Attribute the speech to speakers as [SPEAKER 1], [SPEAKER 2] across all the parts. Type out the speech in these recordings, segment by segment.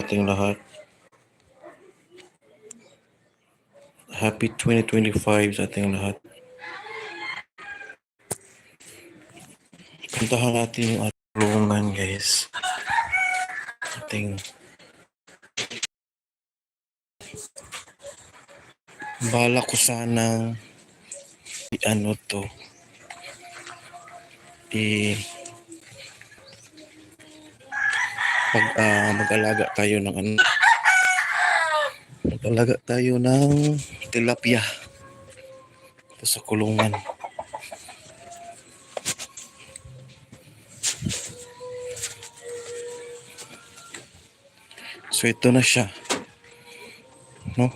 [SPEAKER 1] ating lahat. Happy 2025 sa ating lahat. Puntahan natin yung ating tulungan, guys. Ating bala ko sanang i ano to i pag ah, mag-alaga tayo ng ano mag-alaga tayo ng tilapia. Ito sa kulungan. So ito na siya. No?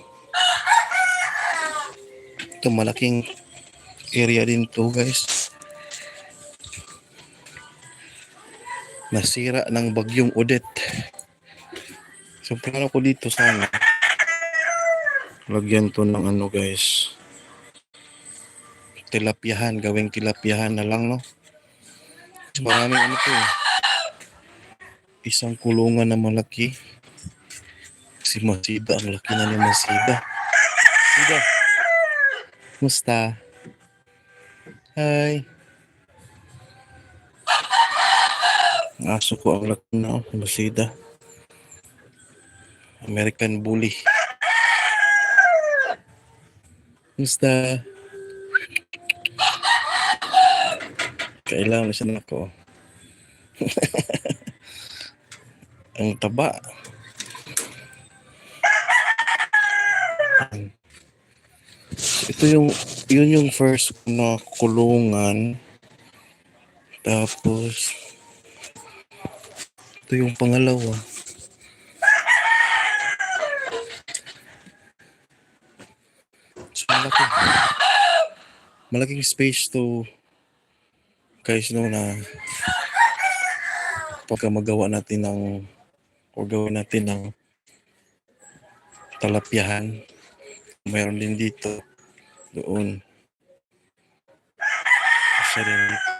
[SPEAKER 1] Ito malaking area din to guys nasira ng bagyong Odette. So plano ko dito sana. Lagyan to ng ano guys. Tilapyahan, gawing tilapyahan na lang no. Maraming ano to. eh. Isang kulungan na malaki. Si Masida, ang laki na ni Masida. Masida. Musta? Hi. Aso ko ang laki na, oh, Masida. American Bully. Musta? Kailangan siya na ako. ang taba. Ito yung, yun yung first na kulungan. Tapos, ito yung pangalawa. So, malaki. Malaking space to guys no na pagka magawa natin ng o gawin natin ng talapyahan mayroon din dito doon isa rin dito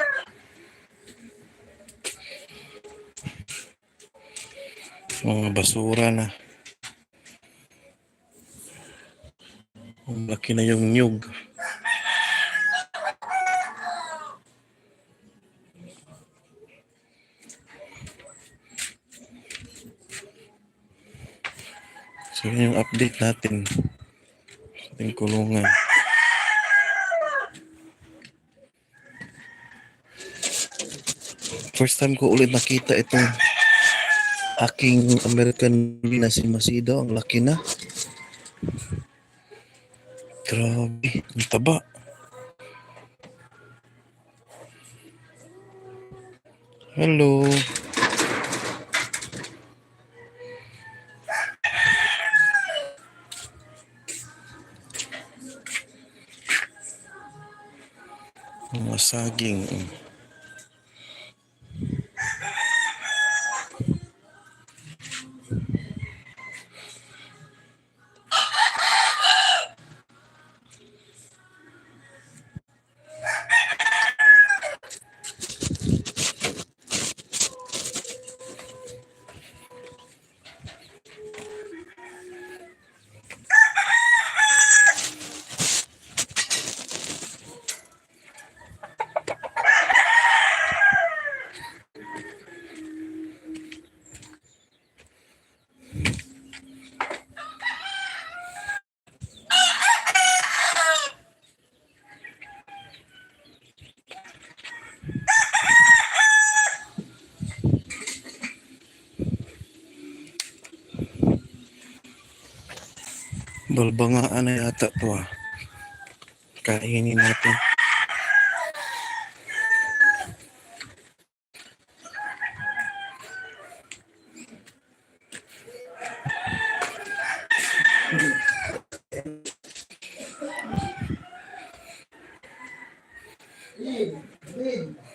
[SPEAKER 1] mga basura na. Laki na yung nyug. So yun yung update natin. Sa ating kulungan. First time ko ulit nakita itong aking American na si Masido. Ang laki na. Grabe. Ang taba. Hello. Mga saging. Balbangaan na yata to ah. Kainin natin. Ayun.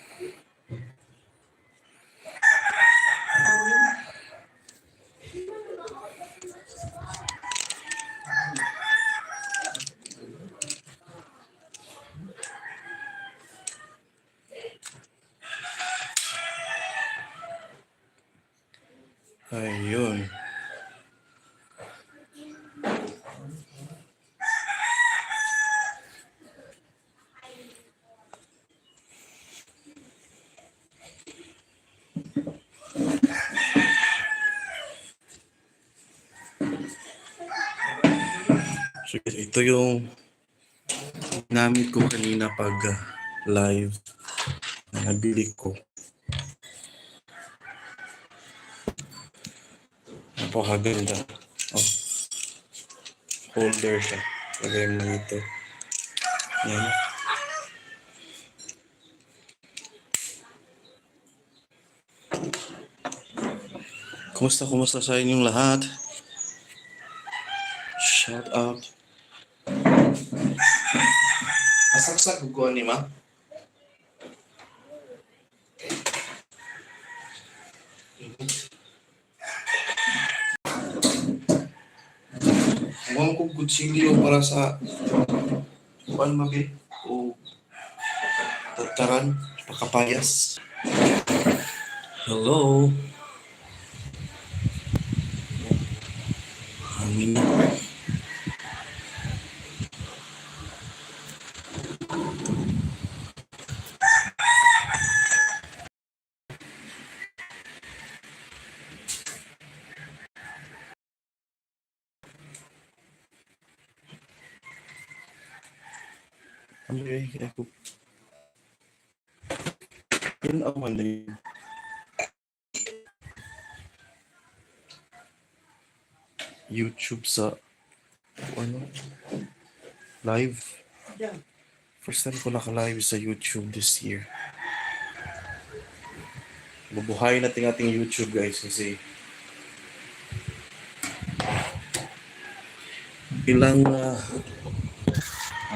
[SPEAKER 1] Ito yung gamit ko kanina pag uh, live na nabili ko. Napakaganda. Oh. Holder siya. Lagay mo dito. Yan. Kumusta, kumusta sa inyong lahat? Shout out. Asaksak ko ni ma. Huwag ko kutsilyo para sa kuan mabi o tataran, pakapayas. Hello. Eh, ako. Yun ang mali. YouTube sa ano live. First time ko naka-live sa YouTube this year. Bubuhayin natin ating YouTube guys kasi ilang uh,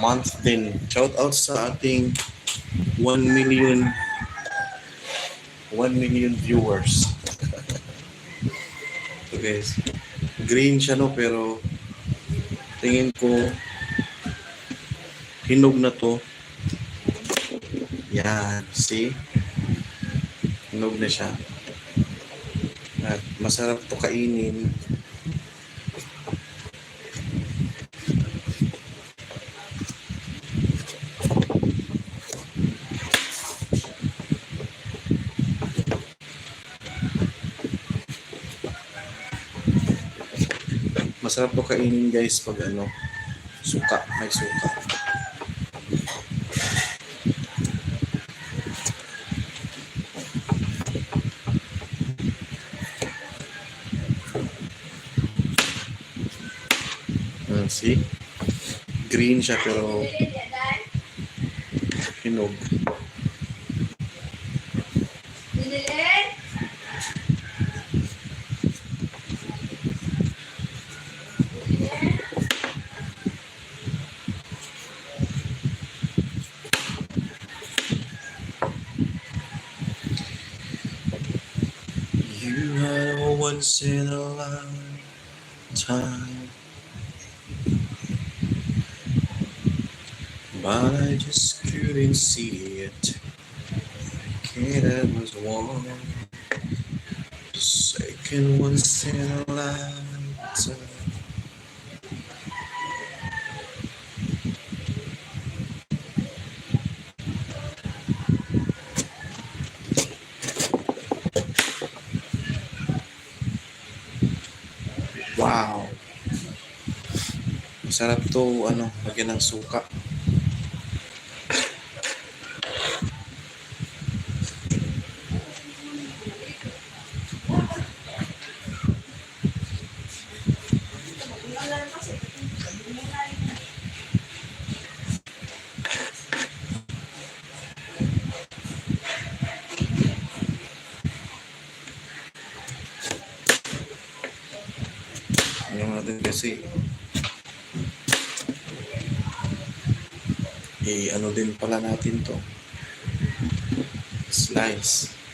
[SPEAKER 1] month din. Shout out sa ating 1 million 1 million viewers. so guys, green siya no pero tingin ko hinog na to. Yan, see? Hinog na siya. At masarap to kainin. Masarap to kainin guys pag ano, suka, may suka. Hmm, see? Green siya pero hinog. Once in a lifetime. But I just couldn't see it. Okay, that was one. Second once in a lifetime. Masarap to, ano, lagyan ng suka. Yung natin kasi eh ano din pala natin to? Slice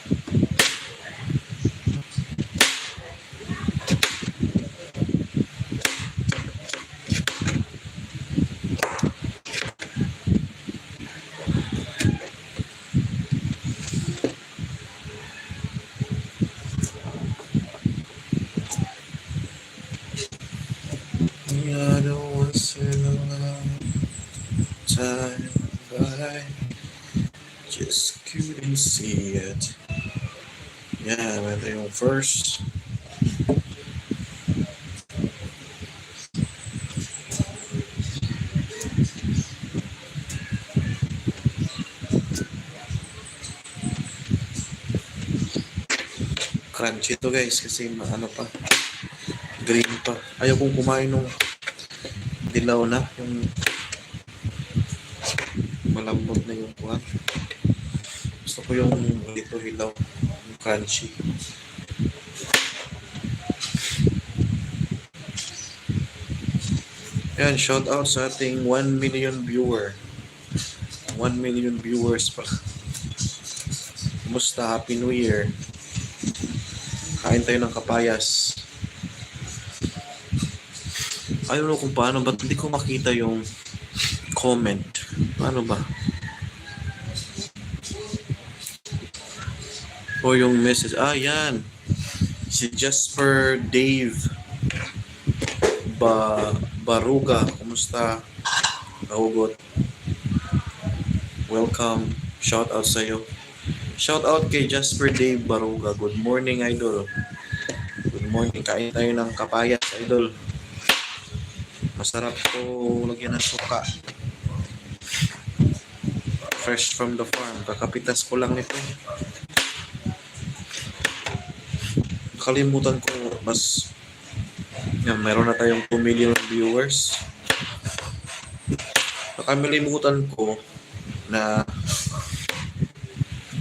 [SPEAKER 1] time, but I just couldn't see it. Yeah, I went there first. crunchy to guys kasi ano pa green pa ayaw kong kumain nung dilaw na yung ko yung dito hilaw, yung crunchy. Yan, shout out sa ating 1 million viewer. 1 million viewers pa. Kumusta? Happy New Year. Kain tayo ng kapayas. I don't know kung paano, ba't hindi ko makita yung comment. Paano ba? O yung message. Ah, yan. Si Jasper Dave ba Baruga. Kumusta? Kahugot. Welcome. Shout out sa'yo. Shout out kay Jasper Dave Baruga. Good morning, idol. Good morning. Kain tayo ng kapayas, idol. Masarap to lagyan ng suka. Fresh from the farm. Kakapitas ko lang nito. Kalimutan ko mas yan, meron na tayong 2 million viewers. Nakalimutan ko na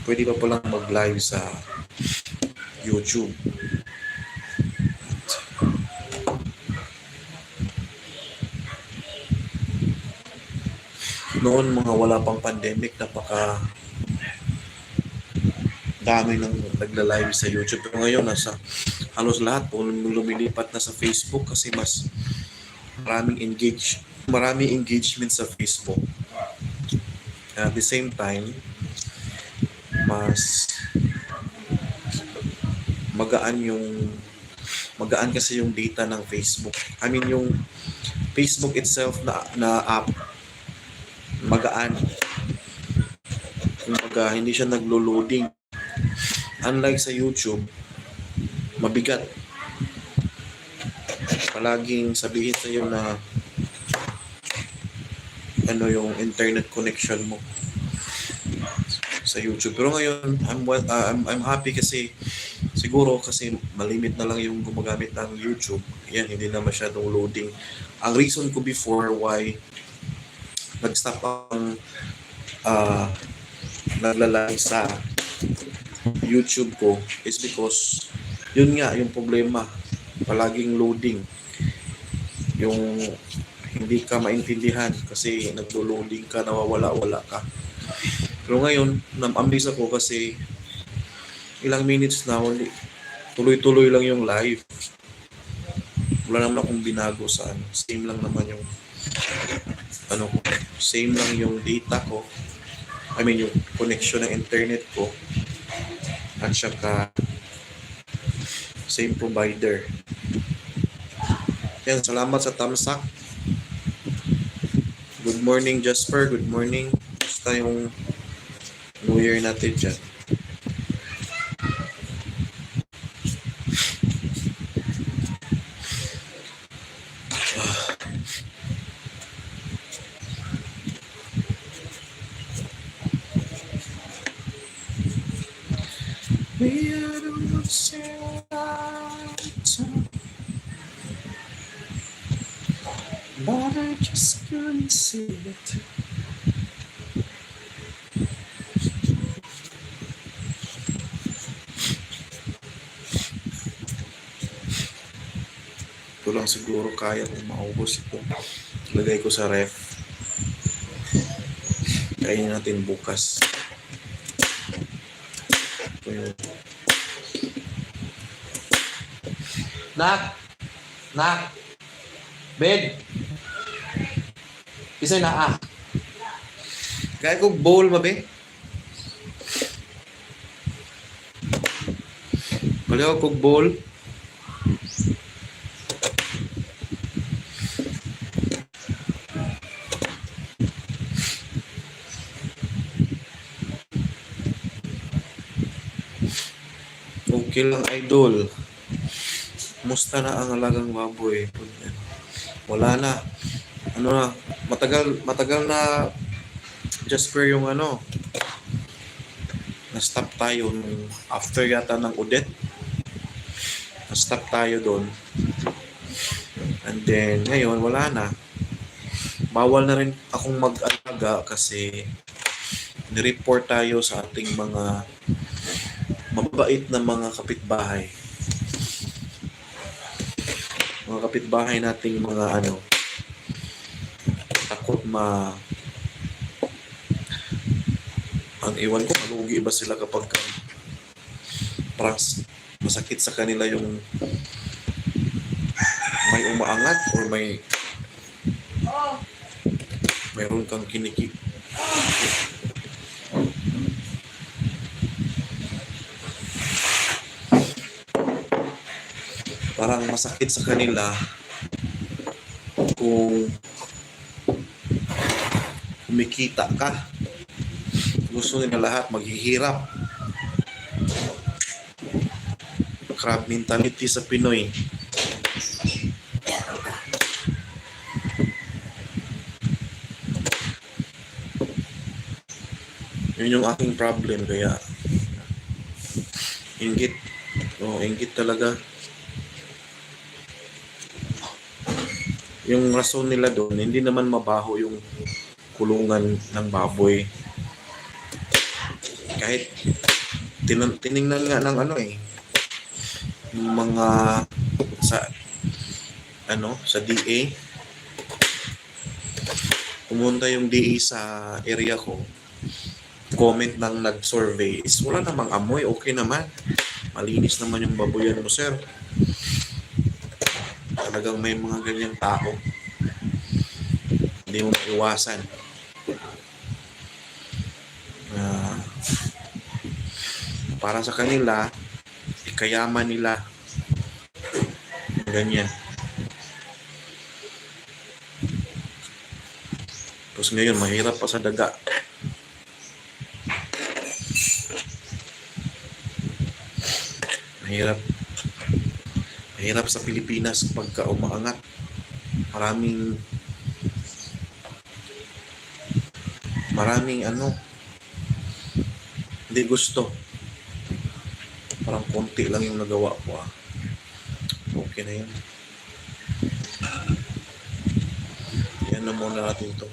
[SPEAKER 1] pwede pa palang mag-live sa YouTube. Noon mga wala pang pandemic, napaka dami nang nagla-live sa YouTube. Pero ngayon, nasa halos lahat po lumilipat na sa Facebook kasi mas maraming engage maraming engagement sa Facebook. At the same time, mas magaan yung magaan kasi yung data ng Facebook. I mean yung Facebook itself na na app magaan. Kumbaga, hindi siya naglo-loading. Unlike sa YouTube, mabigat. Palaging sabihin sa iyo na ano yung internet connection mo sa YouTube. Pero ngayon, I'm well, uh, I'm, I'm happy kasi siguro kasi malimit na lang yung gumagamit ng YouTube. Yan, hindi na masyadong loading. Ang reason ko before why nag-stop ang uh, naglalay sa YouTube ko is because yun nga yung problema palaging loading. Yung hindi ka maintindihan kasi naglo-loading ka nawawala-wala ka. Pero ngayon nam-amaze ako kasi ilang minutes na huli tuloy-tuloy lang yung live. Wala naman akong binago sa ano same lang naman yung ano ko same lang yung data ko. I mean yung connection ng internet ko at saka same provider. Yan, salamat sa tamsak. Good morning, Jasper. Good morning. Basta yung New Year natin dyan. We are the ones who are to- But I just couldn't see it. Ito lang siguro kaya kung maubos ito. Lagay ko sa ref. Kainin natin bukas. Ito
[SPEAKER 2] Nak! Nak! Bed! Isa na ah.
[SPEAKER 1] Gaya ko bowl mabe. Baliw ko bowl. Okay lang idol. Musta na ang alagang baboy? Wala na. Ano na, matagal matagal na Jasper yung ano na-stop tayo nung after yata ng Odette Na-stop tayo doon. And then, ngayon, wala na. Bawal na rin akong mag-alaga kasi nireport tayo sa ating mga mabait na mga kapitbahay. Mga kapitbahay nating mga ano, takot ma ang iwan ko, malugi ba sila kapag ka, masakit sa kanila yung may umaangat or may mayroon kang kinikip. Parang masakit sa kanila kung kumikita ka. Gusto nila lahat maghihirap. Crab mentality sa Pinoy. Yun yung aking problem kaya inggit. Oh, inggit talaga. Yung rason nila doon, hindi naman mabaho yung kulungan ng baboy. Kahit tinan- tiningnan nga ng ano eh, yung mga sa ano, sa DA. Pumunta yung DA sa area ko. Comment ng nag-survey is wala namang amoy, okay naman. Malinis naman yung baboyan mo, sir. Talagang may mga ganyang tao. Hindi mo maiwasan. Ah, para sa kanila, ikayaman nila. Ganyan. Tapos ngayon, mahirap pa sa daga. Mahirap. Mahirap sa Pilipinas pagka umaangat. Maraming maraming ano hindi gusto. Parang konti lang yung nagawa ko ah. Okay na yun. Yan na muna natin to.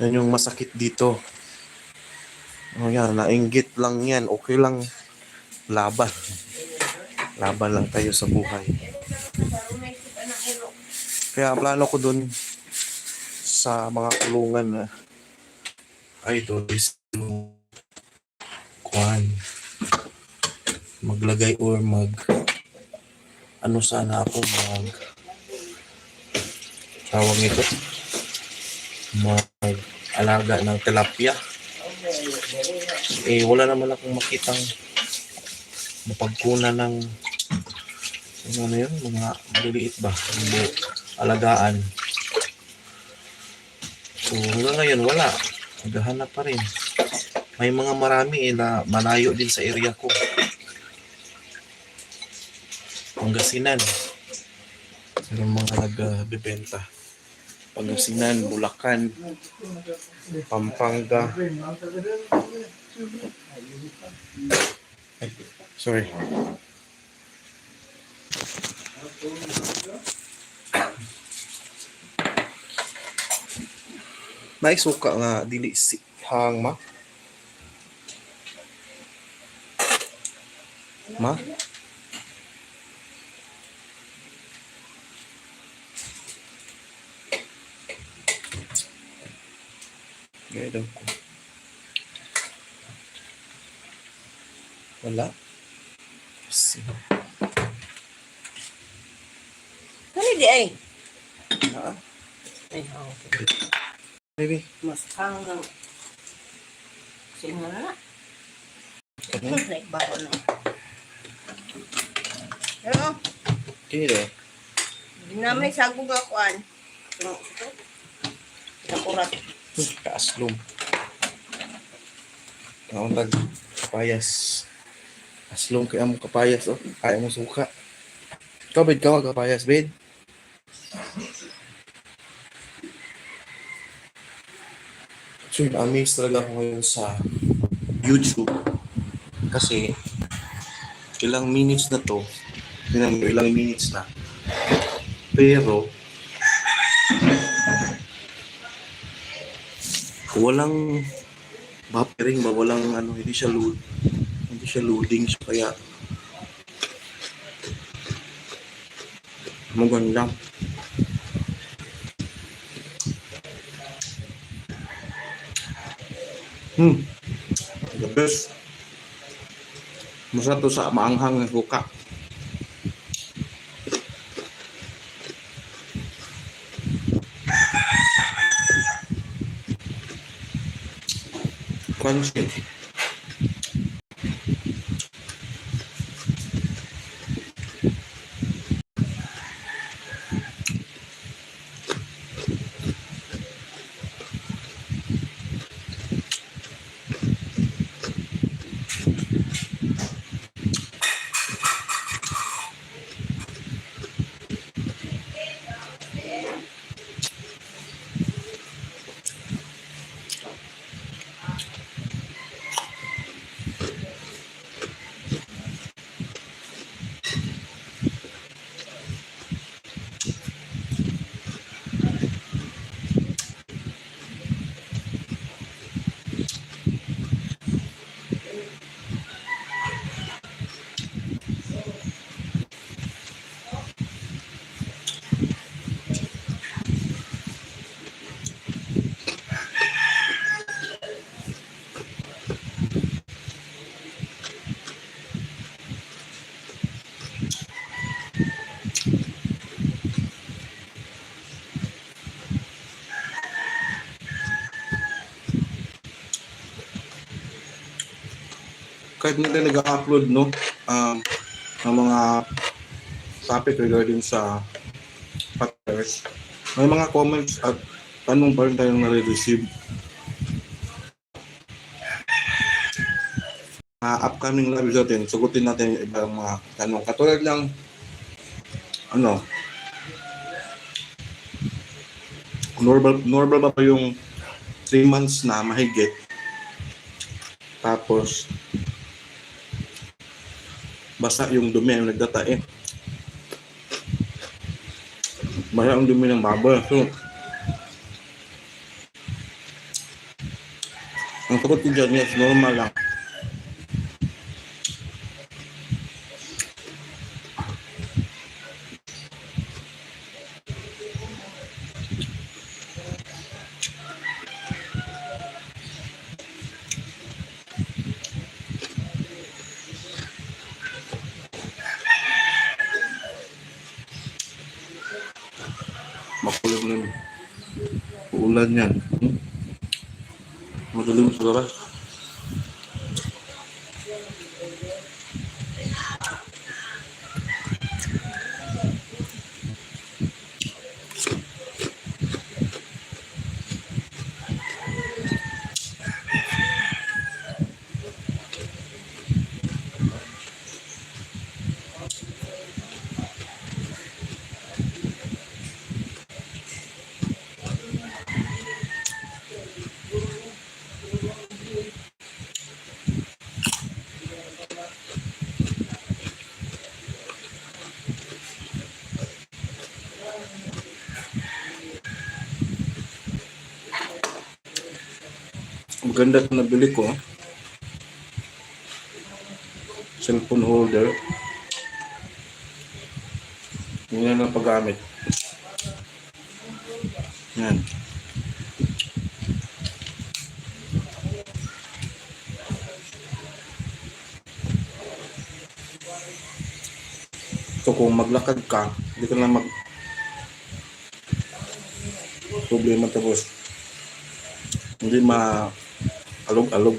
[SPEAKER 1] Yan yung masakit dito. Oh yan, nainggit lang yan. Okay lang. Laban. Laban lang tayo sa buhay. Kaya plano ko dun sa mga kulungan na ito is kuhan maglagay or mag ano sana ako mag tawag nito mag alaga ng tilapia. Eh wala naman akong makitang mapagkunan ng ano na yun mga maliliit ba? Hindi alagaan. So hanggang ngayon wala. Naghahanap pa rin. May mga marami eh, na malayo din sa area ko. Pangasinan. Yung mga nagbebenta Pangasinan, Bulacan Pampanga Ay, sorry May suka nga dili si hang ma. Ma? Gaya daw ko. Wala.
[SPEAKER 3] Kani di ay.
[SPEAKER 1] ha?
[SPEAKER 3] Ay, oh.
[SPEAKER 4] Baby.
[SPEAKER 3] Mas hanggang. Sino na na?
[SPEAKER 4] Ano?
[SPEAKER 3] Naikbaho na. Pero,
[SPEAKER 4] Kira.
[SPEAKER 3] di namin sagog ako an. Ito, ito. Nakurat.
[SPEAKER 4] Kaaslom. Nauntag kapayas. Aslom kaya mo kapayas oh. Kaya mo suka. Ikaw, bed ka kapayas, bed. So, na-amaze talaga ako ngayon sa YouTube. Kasi, ilang minutes na to. Ilang minutes na. Pero, walang buffering ba? Walang ano hindi siya load hindi siya loading so kaya maganda. Hmm. The best. Masarap to sa maanghang ng crunchy hindi tayo nag-upload no um, ng mga topic regarding sa patterns may mga comments at tanong pa rin tayong nare-receive mga upcoming lives natin sagutin natin yung ibang mga tanong. Katulad lang ano normal normal ba pa yung 3 months na mahigit? Tapos basa yung dumi yung nagdatae. Basa yung dumi ng baboy. So, ang ko dyan, yes, normal lang. Makulim na yun. Uulan yan. Hmm? Madaling sa labas. Maganda ito nabili ko. Cellphone holder. Yan ang paggamit. Yan. So kung maglakad ka, hindi ka na mag problema tapos hindi ma alog-alog.